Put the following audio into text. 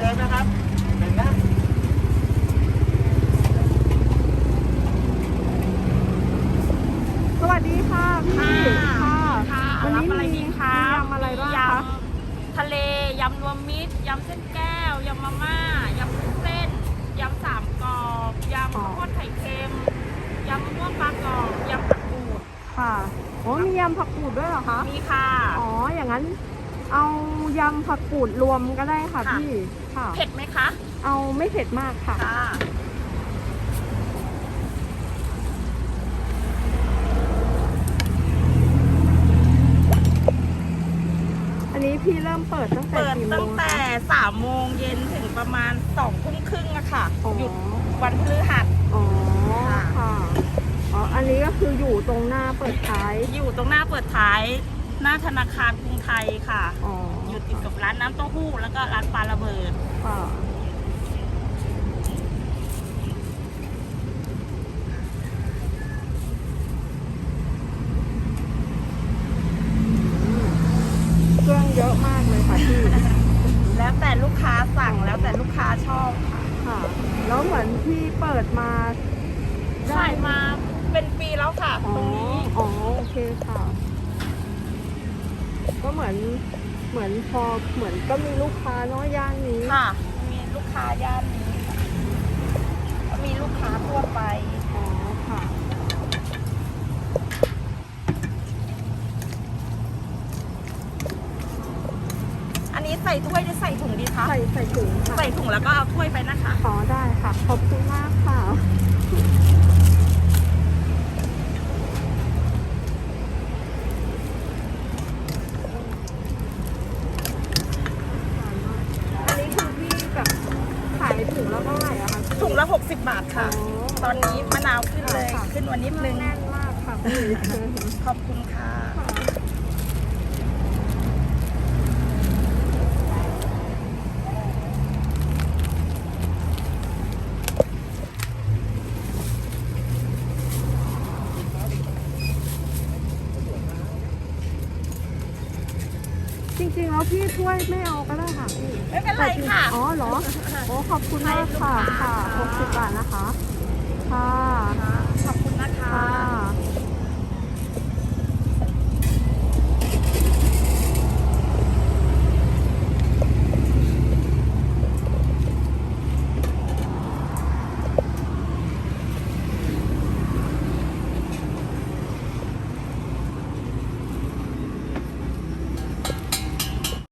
เดิมนะครับเห็นนะสวัสดีค่ะค่ะค่ะวันนี้รับอะไรดีมีคะยำอะไรบ้างคะทะเลยำรวมมิตรยำเส้นแก้วยำมาม่ายำวุ้เส้นยำสามกรอบยำข้าวโพดไข่เค็มยำมะม่วงปลากรอบยำผักกูดค่ะโอ้มียำผักกูดด้วยเหรอคะมีค่ะ อ๋อ อย่างนั้น เอายำผักกูดรวมก็ได้ค่ะค่ะ พี่ค่ะ เผ็ดไหมคะ เอาไม่เผ็ดมากค่ะ ค่ะ อันนี้พี่เริ่มเปิดตั้งแต่เปิดกี่โมตั้งงแต่คะ สามโมงเย็นถึงประมาณสองทุ่มครึ่งอะค่ะ อ๋อ หยุดวันพฤหัส อ๋อค่ะ ค่ะ อ๋อ อันนี้ก็คืออยู่ตรงหน้าเปิดท้าย อยู่ตรงหน้าเปิดท้าย หน้าธนาคารกรุงไทยค่ะ อ๋ออยู่ติดกับร้านน้ำเต้าหู้แล้วก็ร้านปลาระเบิด ค่ะเครื่องเยอะมากเลยค่ะพี่ แล้วแต่ลูกค้าสั่งแล้วแต่ลูกค้าชอบค่ะค่ะ แล้วเหมือนพี่เปิดมา ได้ ใช่มาเป็นปีแล้วค่ะอ๋อตรงนี้ อ๋อ โอเคค่ะ ก็เหมือนเหมือนพอเหมือนก็มีลูกค้าเนาะย่านนี้ ค่ะ มีลูกค้าย่านนี้ค่ะก็มีลูกค้าทั่วไปอ๋อค่ะอันนี้ใส่ถ้วยหรือใส่ถุงดีคะใส่ใส่ถุงค่ะใส่ถุงแล้วก็เอาถ้วยไปนะคะ ขอได้ค่ะ ขอบคุณมากค่ะ อันนี้คือพี่แบบขายถุงแล้วเท่าไหร่อะคะ ถุงละ 60 บาทค่ะ ตอนนี้มะนาวขึ้นเลยค่ะขึ้นวันนิดนึงแน่นมากค่ะพี่ขอบคุณค่ะ จริงๆแล้วพี่ถ้วยไม่เอาก็ได้ค่ะพี่ไม่เป็นไรค่ะ อ๋อเหรอโอ้ขอบคุณมากค่ะ ค่ะ60บาทนะคะ ค่ะ ขอบคุณนะคะ